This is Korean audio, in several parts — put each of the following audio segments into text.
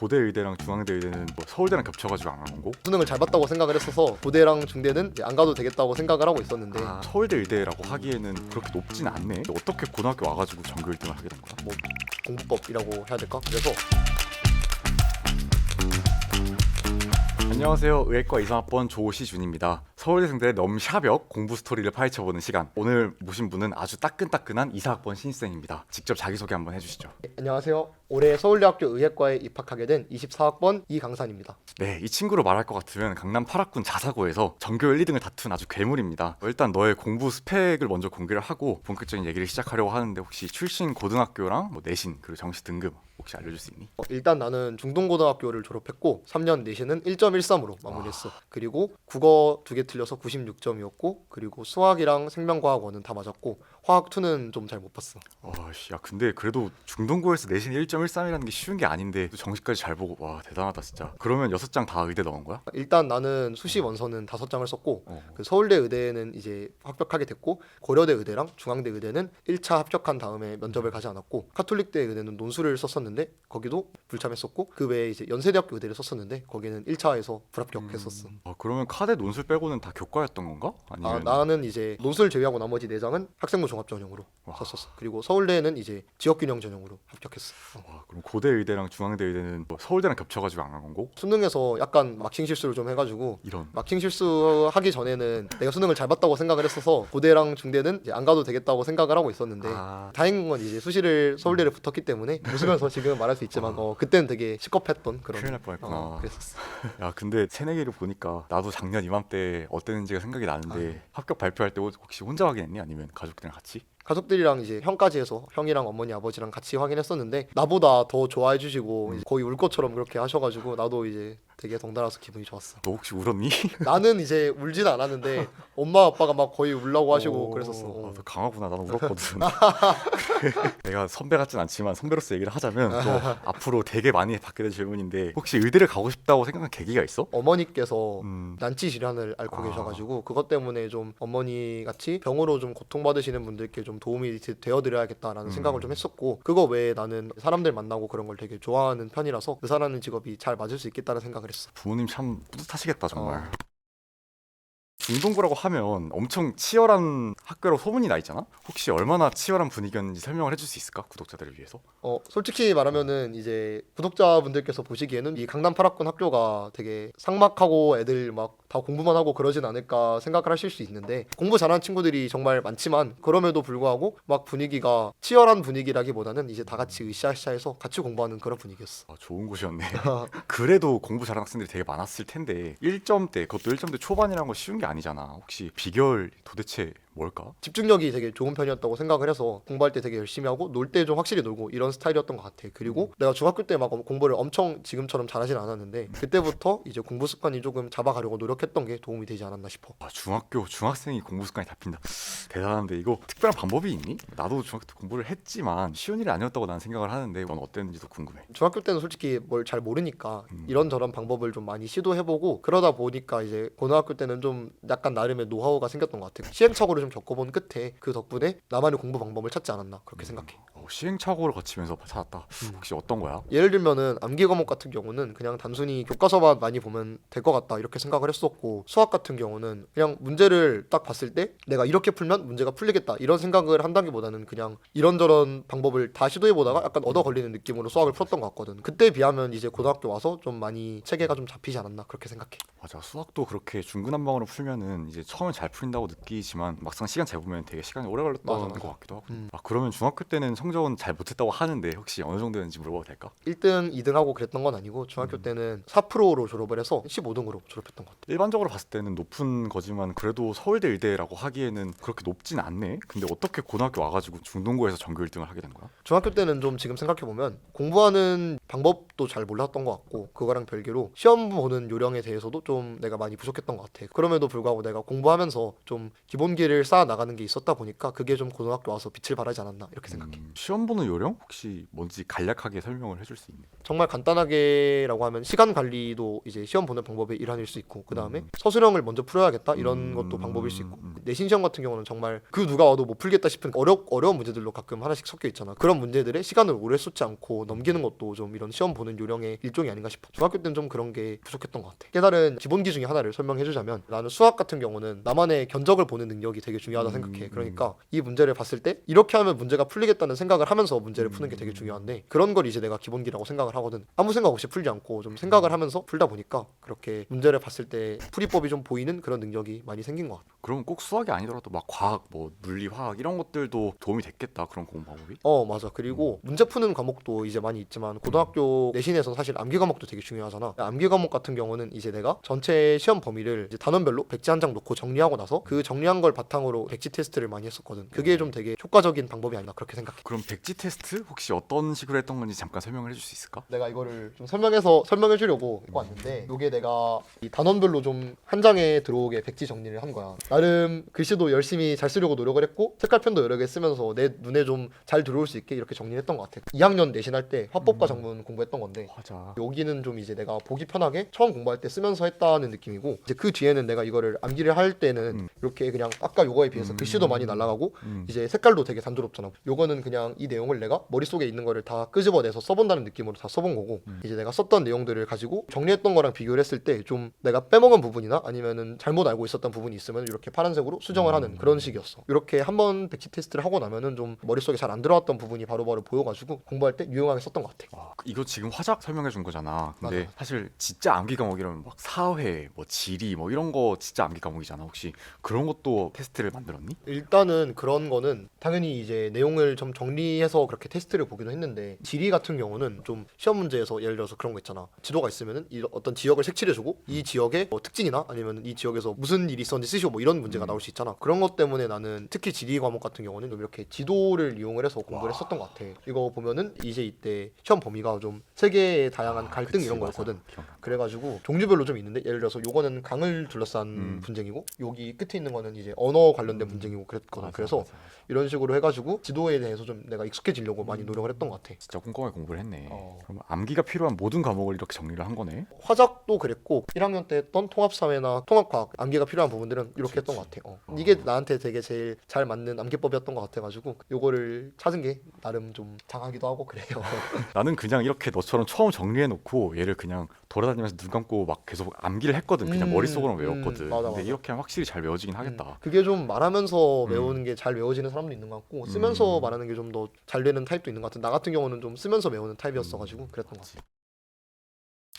고대 의대랑 중앙대 의대는 뭐 서울대랑 겹쳐가지고 안 간 거고? 수능을 잘 봤다고 생각을 했어서 고대랑 중대는 이제 안 가도 되겠다고 생각을 하고 있었는데 아, 서울대 의대라고 하기에는 그렇게 높진 않네. 어떻게 고등학교 와가지고 전교 1등을 하게 된 거야? 뭐 공부법이라고 해야 될까? 그래서 안녕하세요. 의학과 2학번 조시준입니다. 서울대생들의 넘샤벽 공부 스토리를 파헤쳐보는 시간. 오늘 모신 분은 아주 따끈따끈한 2사학번 신입생입니다. 직접 자기소개 한번 해주시죠. 네, 안녕하세요. 올해 서울대학교 의예과에 입학하게 된 24학번 이 강산입니다. 네, 이 친구로 말할 것 같으면 강남 8학군 자사고에서 전교 1, 2등을 다툰 아주 괴물입니다. 일단 너의 공부 스펙을 먼저 공개를 하고 본격적인 얘기를 시작하려고 하는데 혹시 출신 고등학교랑 뭐 내신 그리고 정시 등급 혹시 알려줄 수 있니? 어, 일단 나는 중동고등학교를 졸업했고 3년 내신은 1.13으로 마무리했어. 그리고 국어 두 개 틀려서 96점이었고 그리고 수학이랑 생명과학원은 다 맞았고 화학 2는 좀 잘 못 봤어. 와씨, 야 근데 그래도 중동고에서 내신 1.13이라는 게 쉬운 게 아닌데 또 정시까지 잘 보고 와 대단하다 진짜. 그러면 여섯 장 다 의대 넣은 거야? 일단 나는 수시 원서는 다섯 장을 썼고 어. 그 서울대 의대는 이제 합격하게 됐고 고려대 의대랑 중앙대 의대는 1차 합격한 다음에 면접을 가지 않았고 카톨릭대 의대는 논술을 썼었는데 거기도 불참했었고 그 외에 이제 연세대학교 의대를 썼었는데 거기는 1차에서 불합격했었어. 아 그러면 카대 논술 빼고는 다 교과였던 건가? 아 아니면 나는 이제 논술 제외하고 나머지 네 장은 학생부 종합 전형으로 와. 썼었어. 그리고 서울대는 이제 지역균형 전형으로 합격했어. 어. 와, 그럼 고대 의대랑 중앙대 의대는 뭐 서울대랑 겹쳐가지고 안 간 거고? 수능에서 약간 막칭 실수를 좀 해가지고 이런. 막칭 실수 하기 전에는 내가 수능을 잘 봤다고 생각을 했어서 고대랑 중대는 이제 안 가도 되겠다고 생각을 하고 있었는데 아, 다행인 건 이제 수시를 서울대를 붙었기 때문에 웃으면서 지금 말할 수 있지만 어, 그때는 되게 시겁했던 그런 큰일 날 뻔했구나. 어, 그랬었어. 야 근데 새내기를 보니까 나도 작년 이맘때 어땠는지가 생각이 나는데 합격 발표할 때 혹시 혼자 확인했니? 아니면 가족들이랑 같이? quartier. 가족들이랑 이제 형까지 해서 형이랑 어머니 아버지랑 같이 확인했었는데 나보다 더 좋아해 주시고 이제 거의 울 것처럼 그렇게 하셔가지고 나도 이제 되게 덩달아서 기분이 좋았어. 너 혹시 울었니? 나는 이제 울진 않았는데 엄마 아빠가 막 거의 울라고 하시고 오, 그랬었어. 아, 어. 너 강하구나. 나는 울었거든. 내가 선배 같진 않지만 선배로서 얘기를 하자면 또 앞으로 되게 많이 받게 될 질문인데 혹시 의대를 가고 싶다고 생각한 계기가 있어? 어머니께서 음, 난치 질환을 앓고 아. 계셔가지고 그것 때문에 좀 어머니 같이 병으로 좀 고통받으시는 분들께 좀 도움이 되- 되어드려야겠다라는 음. 생각을 좀 했었고 그거 외에 나는 사람들 만나고 그런 걸 되게 좋아하는 편이라서 의사라는 직업이 잘 맞을 수 있겠다는 생각을 했어. 부모님 참 뿌듯하시겠다 정말. 어. 중동고라고 하면 엄청 치열한 학교로 소문이 나 있잖아. 혹시 얼마나 치열한 분위기였는지 설명을 해줄 수 있을까 구독자들을 위해서? 어 솔직히 말하면은 이제 구독자분들께서 보시기에는 이 강남 8학군 학교가 되게 삭막하고 애들 막 다 공부만 하고 그러진 않을까 생각을 하실 수 있는데 공부 잘하는 친구들이 정말 많지만 그럼에도 불구하고 막 분위기가 치열한 분위기라기보다는 이제 다 같이 으쌰으쌰해서 같이 공부하는 그런 분위기였어. 아, 좋은 곳이었네. 그래도 공부 잘하는 학생들이 되게 많았을 텐데 1점대 그것도 1점대 초반이라는 거 쉬운 게 아니잖아. 혹시 비결 도대체 뭘까? 집중력이 되게 좋은 편이었다고 생각을 해서 공부할 때 되게 열심히 하고 놀 때 좀 확실히 놀고 이런 스타일이었던 것 같아. 그리고 내가 중학교 때 막 공부를 엄청 지금처럼 잘하진 않았는데 그때부터 이제 공부 습관이 조금 잡아가려고 노력했던 게 도움이 되지 않았나 싶어. 아, 중학교 중학생이 공부 습관이 잡힌다. 대단한데 이거 특별한 방법이 있니? 나도 중학교 때 공부를 했지만 쉬운 일이 아니었다고 나는 생각을 하는데 넌 어땠는지도 궁금해. 중학교 때는 솔직히 뭘 잘 모르니까 음. 이런저런 방법을 좀 많이 시도해보고 그러다 보니까 이제 고등학교 때는 좀 약간 나름의 노하우가 생겼던 것 같아. 시행착오를 좀 겪어본 끝에 그 덕분에 나만의 공부 방법을 찾지 않았나 그렇게 생각해. 어, 시행착오를 거치면서 찾았다. 음. 혹시 어떤 거야? 예를 들면은 암기 과목 같은 경우는 그냥 단순히 교과서만 많이 보면 될 것 같다 이렇게 생각을 했었고 수학 같은 경우는 그냥 문제를 딱 봤을 때 내가 이렇게 풀면 문제가 풀리겠다 이런 생각을 한다기보다는 그냥 이런저런 방법을 다 시도해보다가 약간 얻어 걸리는 느낌으로 수학을 풀었던 것 같거든 그때에 비하면 이제 고등학교 와서 좀 많이 체계가 좀 잡히지 않았나 그렇게 생각해 맞아 수학도 그렇게 중구난방으로 풀면은 이제 처음엔 잘 풀린다고 느끼지만 막상 시간 재보면 되게 시간이 오래 걸렸던 맞아, 맞아. 것 같기도 하고 음. 아 그러면 중학교 때는 성적 은 잘 못했다고 하는데 혹시 어느 정도였는지 물어봐도 될까? 1등, 2등 하고 그랬던 건 아니고 중학교 음. 때는 4%로 졸업을 해서 15등으로 졸업했던 것 같아 일반적으로 봤을 때는 높은 거지만 그래도 서울대 의대라고 하기에는 그렇게 높진 않네 근데 어떻게 고등학교 와가지고 중동고에서 전교 1등을 하게 된 거야? 중학교 때는 좀 지금 생각해 보면 공부하는 방법도 잘 몰랐던 것 같고 그거랑 별개로 시험 보는 요령에 대해서도 좀 내가 많이 부족했던 것 같아 그럼에도 불구하고 내가 공부하면서 좀 기본기를 쌓아 나가는 게 있었다 보니까 그게 좀 고등학교 와서 빛을 발하지 않았나 이렇게 생각해 음, 시험 보는 요령 혹시 뭔지 간략하게 설명을 해줄 수 있는? 정말 간단하게라고 하면 시간 관리도 이제 시험 보는 방법의 일환일 수 있고 그 다음에 음. 서술형을 먼저 풀어야겠다 이런 음, 것도 방법일 수 있고 음. 내신 시험 같은 경우는 정말 그 누가 와도 못 풀겠다 싶은 어려 어려운 문제들로 가끔 하나씩 섞여 있잖아. 그런 문제들에 시간을 오래 쏟지 않고 넘기는 것도 좀 이런 시험 보는 요령의 일종이 아닌가 싶어. 중학교 때는 좀 그런 게 부족했던 것 같아. 깨달은 기본기 중에 하나를 설명해주자면 나는 수학 같은 경우는 나만의 견적을 보는 능력이 되게 중요하다 음, 생각해. 음. 그러니까 이 문제를 봤을 때 이렇게 하면 문제가 풀리겠다는 생각을 하면서 문제를 푸는 게 되게 중요한데 그런 걸 이제 내가 기본기라고 생각을 하거든. 아무 생각 없이 풀지 않고 좀 생각을 하면서 풀다 보니까 그렇게 문제를 봤을 때 풀이법이 좀 보이는 그런 능력이 많이 생긴 것 같아. 그러면 꼭 수학이 아니더라도 막 과학, 뭐 물리, 화학 이런 것들도 도움이 됐겠다 그런 공부 방법이? 어 맞아 그리고 문제 푸는 과목도 이제 많이 있지만 고등학교 내신에서 사실 암기 과목도 되게 중요하잖아 암기 과목 같은 경우는 이제 내가 전체 시험 범위를 이제 단원별로 백지 한 장 놓고 정리하고 나서 그 정리한 걸 바탕으로 백지 테스트를 많이 했었거든 그게 좀 되게 효과적인 방법이 아닌가 그렇게 생각해 그럼 백지 테스트 혹시 어떤 식으로 했던 건지 잠깐 설명을 해줄 수 있을까? 내가 이거를 좀 설명해서 설명해 주려고 입고 왔는데 이게 내가 이 단원별로 좀 한 장에 들어오게 백지 정리를 한 거야. 나름 글씨도 열심히 잘 쓰려고 노력을 했고 색깔펜도 여러 개 쓰면서 내 눈에 좀 잘 들어올 수 있게 이렇게 정리했던 것 같아. 2학년 내신할 때 화법과 정문 공부했던 건데 맞아. 여기는 좀 이제 내가 보기 편하게 처음 공부할 때 쓰면서 했다는 느낌이고 이제 그 뒤에는 내가 이거를 암기를 할 때는 음. 이렇게 그냥 아까 요거에 비해서 음. 글씨도 많이 날아가고 음. 이제 색깔도 되게 단조롭잖아. 요거는 그냥 이 내용을 내가 머릿속에 있는 거를 다 끄집어내서 써본다는 느낌으로 다 써본 거고 음. 이제 내가 썼던 내용들을 가지고 정리했던 거랑 비교를 했을 때 좀 내가 빼먹은 부분이나 아니면은 잘못 알고 있었던 부분이 있으면 이렇게 파란색으로 수정을 하는 음. 그런 식이었어. 이렇게 한 번 백지 테스트를 하고 나면은 좀 머릿속에 잘 안 들어왔던 부분이 바로바로 보여가지고 공부할 때 유용하게 썼던 것 같아. 와, 이거 지금 화작 설명해 준 거잖아. 근데 맞아. 사실 진짜 암기 과목이라면 막 사회, 뭐 지리, 뭐 이런 거 진짜 암기 과목이잖아. 혹시 그런 것도 테스트를 만들었니? 일단은 그런 거는 당연히 이제 내용을 좀 정리해서 그렇게 테스트를 보기도 했는데 지리 같은 경우는 좀 시험 문제에서 예를 들어서 그런 거 있잖아 지도가 있으면은 이 어떤 지역을 색칠해주고 이 지역의 뭐 특징이나 아니면 이 지역에서 무슨 일이 있었는지 쓰시오 뭐 이런 문제가 음. 나올 수 있잖아 그런 것 때문에 나는 특히 지리 과목 같은 경우는 좀 이렇게 지도를 이용을 해서 공부를 와. 했었던 것 같아 이거 보면은 이제 이때 시험 범위가 좀 세계의 다양한 아, 갈등 그치, 이런. 거였거든. 그래가지고 종류별로 좀 있는데 예를 들어서 요거는 강을 둘러싼 음. 분쟁이고 여기 끝에 있는 거는 이제 언어 관련된 음. 분쟁이고 그랬거든 맞아, 그래서 맞아, 맞아. 이런 식으로 해가지고 지도에 대해서 좀 내가 익숙해지려고 많이 음. 노력을 했던 것 같아 진짜 꼼꼼하게 공부를 했네. 어. 그럼 암기가 필요한 모든 과목을 이렇게 정리를 한 거네. 화작도 그랬고 1학년 때 했던 통합사회나 통합과학 암기가 필요한 부분들은 이렇게 그치, 했던 것. 같아 어. 어. 이게 나한테 되게 제일 잘 맞는 암기법이었던 것 같아가지고 요거를 찾은 게 나름 좀 장하기도 하고 그래요 나는 그냥 이렇게 너처럼 처음 정리해 놓고 얘를 그냥 돌아다니면서 눈 감고 막 계속 암기를 했거든. 그냥 음, 머릿속으로 음, 외웠거든. 맞아, 근데 맞아. 이렇게 하면 확실히 잘 외워지긴 음, 하겠다. 그게 좀 말하면서 음. 외우는 게 잘 외워지는 사람도 있는 것 같고 쓰면서 음. 말하는 게 좀 더 잘 되는 타입도 있는 것 같은 나 같은 경우는 좀 쓰면서 외우는 타입이었어가지고 그랬던 것 같아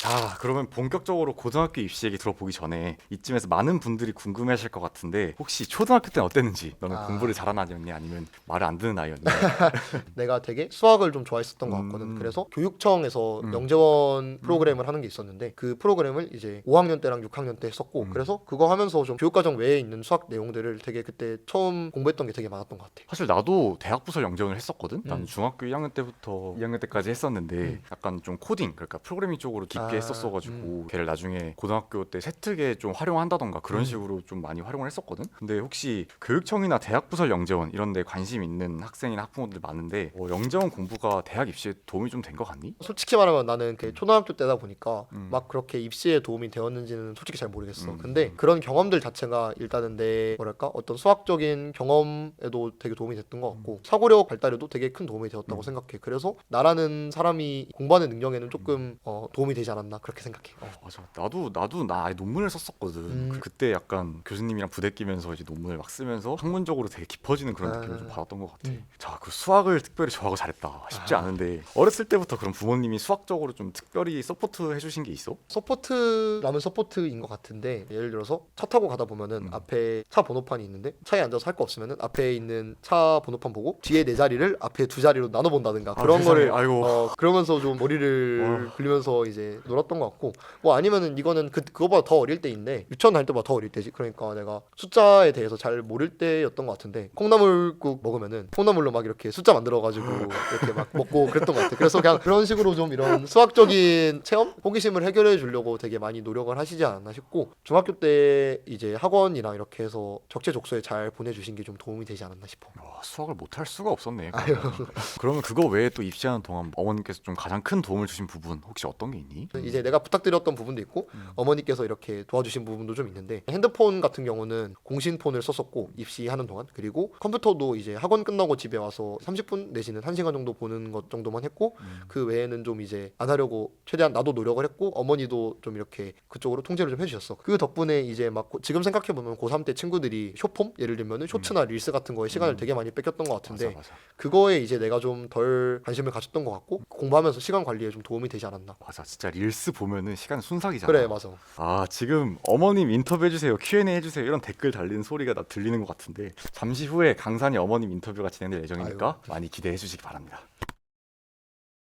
자, 그러면 본격적으로 고등학교 입시 얘기 들어보기 전에 이쯤에서 많은 분들이 궁금해하실 것 같은데 혹시 초등학교 때는 어땠는지? 너는 아. 공부를 잘하는 아이였니? 아니면 말을 안 듣는 아이였니? 내가 되게 수학을 좀 좋아했었던 것 음. 같거든. 그래서 교육청에서 음. 영재원 프로그램을 하는 게 있었는데 그 프로그램을 이제 5학년 때랑 6학년 때 했었고 음. 그래서 그거 하면서 좀 교육과정 외에 있는 수학 내용들을 되게 그때 처음 공부했던 게 되게 많았던 것 같아. 사실 나도 대학 부설 영재원을 했었거든. 나는 음. 중학교 1학년 때부터 2학년 때까지 했었는데 음. 약간 좀 코딩, 그러니까 프로그래밍 쪽으로 깊게 아, 했었어가지고 걔를 나중에 고등학교 때 세특에 좀 활용한다던가 그런 음. 식으로 좀 많이 활용을 했었거든. 근데 혹시 교육청이나 대학 부설 영재원 이런 데 관심 있는 학생이나 학부모들 많은데 어, 영재원 공부가 대학 입시에 도움이 좀 된 것 같니? 솔직히 말하면 나는 그 초등학교 때다 보니까 음. 막 그렇게 입시에 도움이 되었는지는 솔직히 잘 모르겠어. 음. 근데 그런 경험들 자체가 일단은 내 뭐랄까 어떤 수학적인 경험에도 되게 도움이 됐던 것 같고 사고력 발달에도 되게 큰 도움이 되었다고 음. 생각해. 그래서 나라는 사람이 공부하는 능력에는 조금 어, 도움이 되지 않았나 그렇게 생각해. 어. 맞아. 나도 나도 나 아예 논문을 썼었거든. 음. 그- 그때 약간 교수님이랑 부대끼면서 이제 논문을 막 쓰면서 학문적으로 되게 깊어지는 그런 아. 느낌을 좀 받았던 것 같아. 음. 자, 그 수학을 특별히 좋아하고 잘했다. 쉽지 아. 않은데 어렸을 때부터 그럼 부모님이 수학적으로 좀 특별히 서포트 해주신 게 있어? 서포트라면 서포트인 것 같은데 예를 들어서 차 타고 가다 보면은 음. 앞에 차 번호판이 있는데 차에 앉아서 할 거 없으면은 앞에 있는 차 번호판 보고 뒤에 네 자리를 앞에 두 자리로 나눠 본다든가 아, 그런 세상에. 거를 아이고. 어, 그러면서 좀 머리를 와. 굴리면서 이제 놀았던 것 같고 뭐 아니면은 이거는 그 그거보다 더 어릴 때인데 유치원 다닐 때보다 더 어릴 때지 그러니까 내가 숫자에 대해서 잘 모를 때였던 것 같은데 콩나물국 먹으면은 콩나물로 막 이렇게 숫자 만들어가지고 이렇게 막 먹고 그랬던 것 같아 그래서 그냥 그런 식으로 좀 이런 수학적인 체험 호기심을 해결해 주려고 되게 많이 노력을 하시지 않았나 싶고 중학교 때 이제 학원이나 이렇게 해서 적재적소에 잘 보내주신 게 좀 도움이 되지 않았나 싶어 와, 수학을 못할 수가 없었네. 그러면. 그러면 그거 외에 또 입시하는 동안 어머님께서 좀 가장 큰 도움을 주신 부분 혹시 어떤 게 있니? 이제 내가 부탁드렸던 부분도 있고 어머니께서 이렇게 도와주신 부분도 좀 있는데 핸드폰 같은 경우는 공신폰을 썼었고 입시하는 동안 그리고 컴퓨터도 이제 학원 끝나고 집에 와서 30분 내지는 1시간 정도 보는 것 정도만 했고 그 외에는 좀 이제 안 하려고 최대한 나도 노력을 했고 어머니도 좀 이렇게 그쪽으로 통제를 좀 해주셨어. 그 덕분에 이제 막 고- 지금 생각해 보면 고3 때 친구들이 쇼폼? 예를 들면은 쇼츠나 릴스 같은 거에 시간을 되게 많이 뺏겼던 것 같은데 맞아 맞아. 그거에 이제 내가 좀 덜 관심을 가졌던 것 같고 공부하면서 시간 관리에 좀 도움이 되지 않았나. 맞아 진짜 릴스 보면은 시간 순삭이잖아. 그래 맞아 아 지금 어머님 인터뷰 해주세요 Q&A 해주세요 이런 댓글 달리는 소리가 나 들리는 것 같은데 잠시 후에 강산이 어머님 인터뷰가 진행될 예정이니까 아유. 많이 기대해 주시기 바랍니다.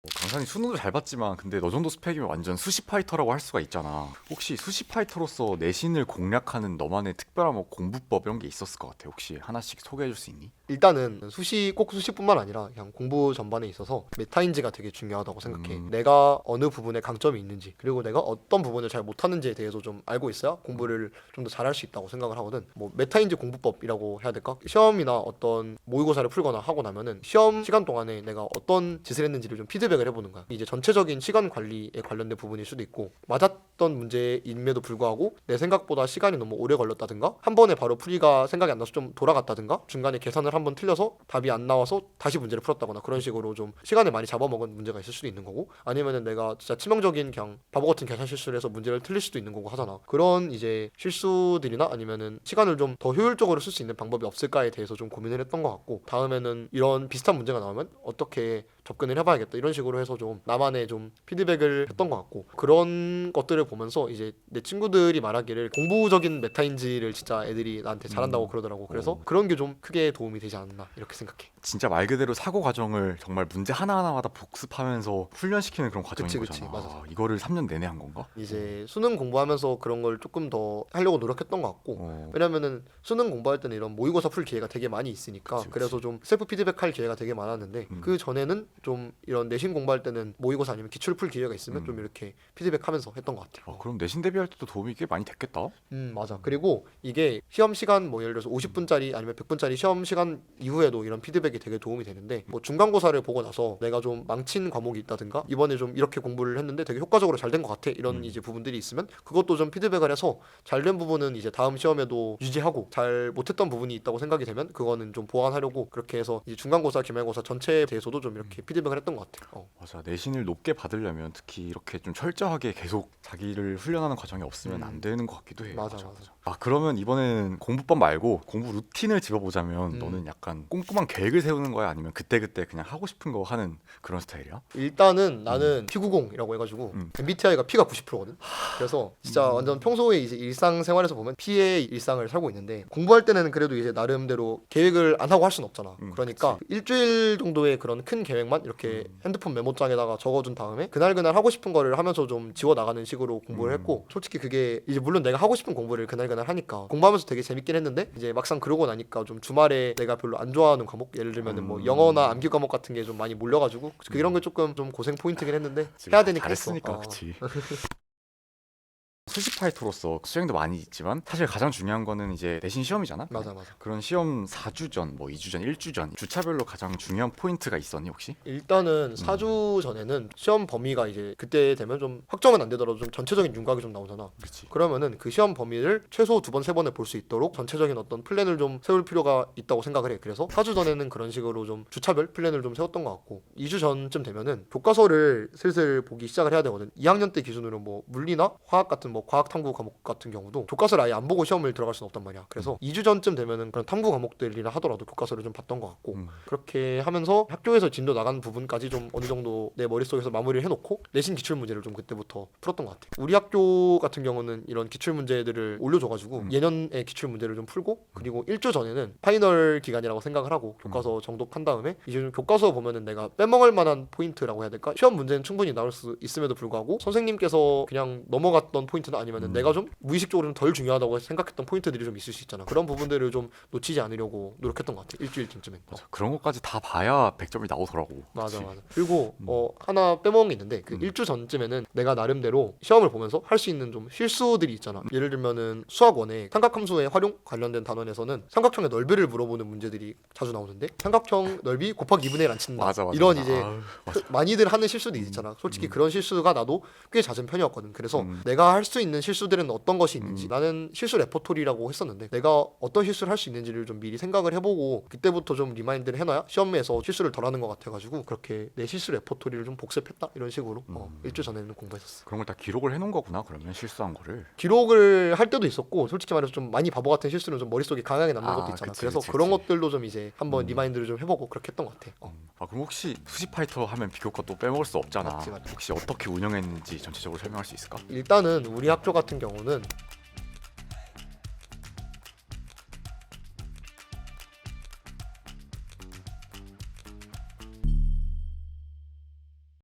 어, 강산이 수능도 잘 봤지만 근데 너 정도 스펙이면 완전 수시 파이터라고 할 수가 있잖아. 혹시 수시 파이터로서 내신을 공략하는 너만의 특별한 뭐 공부법 이런 게 있었을 것 같아. 혹시 하나씩 소개해 줄 수 있니? 일단은 수시 꼭 수시뿐만 아니라 그냥 공부 전반에 있어서 메타인지가 되게 중요하다고 생각해. 음. 내가 어느 부분에 강점이 있는지 그리고 내가 어떤 부분을 잘 못하는지에 대해서 좀 알고 있어야 공부를 좀 더 잘할 수 있다고 생각을 하거든. 뭐 메타인지 공부법이라고 해야 될까? 시험이나 어떤 모의고사를 풀거나 하고 나면은 시험 시간 동안에 내가 어떤 짓을 했는지를 좀 피드백을 해보는 거야. 이제 전체적인 시간 관리에 관련된 부분일 수도 있고 맞았던 문제임에도 불구하고 내 생각보다 시간이 너무 오래 걸렸다든가 한 번에 바로 풀이가 생각이 안 나서 좀 돌아갔다든가 중간에 계산을 한번 틀려서 답이 안 나와서 다시 문제를 풀었다거나 그런 식으로 좀 시간을 많이 잡아먹은 문제가 있을 수도 있는 거고 아니면은 내가 진짜 치명적인 그냥 바보 같은 계산 실수를 해서 문제를 틀릴 수도 있는 거고 하잖아. 그런 이제 실수들이나 아니면은 시간을 좀 더 효율적으로 쓸 수 있는 방법이 없을까에 대해서 좀 고민을 했던 것 같고 다음에는 이런 비슷한 문제가 나오면 어떻게 접근을 해봐야겠다 이런 식으로 해서 좀 나만의 좀 피드백을 했던 것 같고 그런 것들을 보면서 이제 내 친구들이 말하기를 공부적인 메타인지를 진짜 애들이 나한테 잘한다고 음. 그러더라고 그래서 오. 그런 게 좀 크게 도움이 되지 않나 이렇게 생각해 진짜 말 그대로 사고 과정을 정말 문제 하나하나마다 복습하면서 훈련시키는 그런 과정인 그치, 그치. 거잖아. 맞아. 이거를 3년 내내 한 건가? 이제 수능 공부하면서 그런 걸 조금 더 하려고 노력했던 것 같고 어. 왜냐면은 수능 공부할 때는 이런 모의고사 풀 기회가 되게 많이 있으니까 그치, 그치. 그래서 좀 셀프 피드백할 기회가 되게 많았는데 음. 그 전에는 좀 이런 내신 공부할 때는 모의고사 아니면 기출 풀 기회가 있으면 음. 좀 이렇게 피드백하면서 했던 것 같아요. 어, 그럼 내신 대비할 때도 도움이 꽤 많이 됐겠다. 음 맞아. 그리고 이게 시험 시간 뭐 예를 들어서 50분짜리 아니면 100분짜리 시험 시간 이후에도 이런 피드백이 되게 도움이 되는데 뭐 중간고사를 보고 나서 내가 좀 망친 과목이 있다든가 이번에 좀 이렇게 공부를 했는데 되게 효과적으로 잘 된 것 같아 이런 음. 이제 부분들이 있으면 그것도 좀 피드백을 해서 잘 된 부분은 이제 다음 시험에도 유지하고 잘 못했던 부분이 있다고 생각이 되면 그거는 좀 보완하려고 그렇게 해서 이제 중간고사 기말고사 전체에 대해서도 좀 이렇게 피드백을 했던 것 같아. 어. 맞아. 내신을 높게 받으려면 특히 이렇게 좀 철저하게 계속 자기를 훈련하는 과정이 없으면 음. 안 되는 것 같기도 해. 맞아, 맞아. 아 그러면 이번에는 공부법 말고 공부 루틴을 집어보자면 음. 너는 약간 꼼꼼한 계획을 세우는 거야 아니면 그때 그때 그냥 하고 싶은 거 하는 그런 스타일이야? 일단은 나는 P90이라고 해가지고 음. MBTI가 P가 90%거든. 그래서 진짜 완전 평소에 이제 일상생활에서 보면 P의 일상을 살고 있는데 공부할 때는 그래도 이제 나름대로 계획을 안 하고 할 수는 없잖아. 음, 그러니까 일주일 정도의 그런 큰 계획만 이렇게 음. 핸드폰 메모장에다가 적어둔 다음에 그날 그날 하고 싶은 거를 하면서 좀 지워 나가는 식으로 공부를 음. 했고 솔직히 그게 이제 물론 내가 하고 싶은 공부를 그날 그날 하니까 공부하면서 되게 재밌긴 했는데 이제 막상 그러고 나니까 좀 주말에 내가 별로 안 좋아하는 과목 예를 들면은 뭐 음. 영어나 암기 과목 같은 게 좀 많이 몰려가지고 그런 게 조금 좀 고생 포인트긴 했는데 해야 되니까 잘했으니까 했어. 어. 그치 수시 파이터로서 수행도 많이 있지만 사실 가장 중요한 거는 이제 내신 시험이잖아 맞아 맞아. 그런 시험 4주 전, 뭐 2주 전, 1주 전 주차별로 가장 중요한 포인트가 있었니 혹시? 일단은 4주 전에는 시험 범위가 이제 그때 되면 좀 확정은 안 되더라도 좀 전체적인 윤곽이 좀 나오잖아. 그렇지. 그러면은 그 시험 범위를 최소 두 번 세 번을 볼수 있도록 전체적인 어떤 플랜을 좀 세울 필요가 있다고 생각을 해. 그래서 4주 전에는 그런 식으로 좀 주차별 플랜을 좀 세웠던 것 같고 2주 전쯤 되면은 교과서를 슬슬 보기 시작을 해야 되거든. 2학년 때 기준으로 뭐 물리나 화학 같은 뭐 과학 탐구 과목 같은 경우도 교과서를 아예 안 보고 시험을 들어갈 수는 없단 말이야. 그래서 2주 전쯤 되면은 그런 탐구 과목들이라 하더라도 교과서를 좀 봤던 것 같고 음. 그렇게 하면서 학교에서 진도 나간 부분까지 좀 어느 정도 내 머릿속에서 마무리를 해놓고 내신 기출 문제를 좀 그때부터 풀었던 것 같아. 우리 학교 같은 경우는 이런 기출 문제들을 올려줘가지고 음. 예년의 기출 문제를 좀 풀고 그리고 1주 전에는 파이널 기간이라고 생각을 하고 교과서 정독한 다음에 이제 좀 교과서 보면은 내가 빼먹을 만한 포인트라고 해야 될까? 시험 문제는 충분히 나올 수 있음에도 불구하고 선생님께서 그냥 넘어갔던 포인트 나 아니면은 음. 내가 좀 무의식적으로 좀 덜 중요하다고 생각했던 포인트들이 좀 있을 수 있잖아. 그런 부분들을 좀 놓치지 않으려고 노력했던 것 같아. 일주일쯤에. 어. 맞아. 그런 것까지 다 봐야 100점이 나오더라고. 맞아 그치? 맞아. 그리고 음. 어 하나 빼먹은 게 있는데 그 음. 일주 전쯤에는 내가 나름대로 시험을 보면서 할 수 있는 좀 실수들이 있잖아. 예를 들면은 수학원에 삼각함수의 활용 관련된 단원에서는 삼각형의 넓이를 물어보는 문제들이 자주 나오는데 삼각형 넓이 곱하기 2분의 1안 친다. 맞아 맞아. 이런 맞아. 이제 아유, 그 많이들 하는 실수도 있잖아. 솔직히 음. 그런 실수가 나도 꽤 잦은 편이었거든. 그래서 음. 내가 할 수 있는 실수들은 어떤 것이 있는지 음. 나는 실수 레퍼토리라고 했었는데 내가 어떤 실수를 할 수 있는지를 좀 미리 생각을 해보고 그때부터 좀 리마인드를 해놔야 시험에서 실수를 덜하는 것 같아가지고 그렇게 내 실수 레퍼토리를 좀 복습했다 이런 식으로 어, 음. 일주 전에는 공부했었어. 그런 걸 다 기록을 해놓은 거구나. 그러면 실수한 거를. 기록을 할 때도 있었고 솔직히 말해서 좀 많이 바보 같은 실수는 좀 머릿속에 강하게 남는 아, 것도 있잖아. 그치, 그래서 그치, 그런 그치. 것들도 좀 이제 한번 음. 리마인드를 좀 해보고 그렇게 했던 것 같아. 어. 음. 아 그럼 혹시 수시 파이터 하면 비교과 또 빼먹을 수 없잖아. 맞지, 맞지. 혹시 어떻게 운영했는지 전체적으로 설명할 수 있을까? 일단은 우리 학교 같은 경우는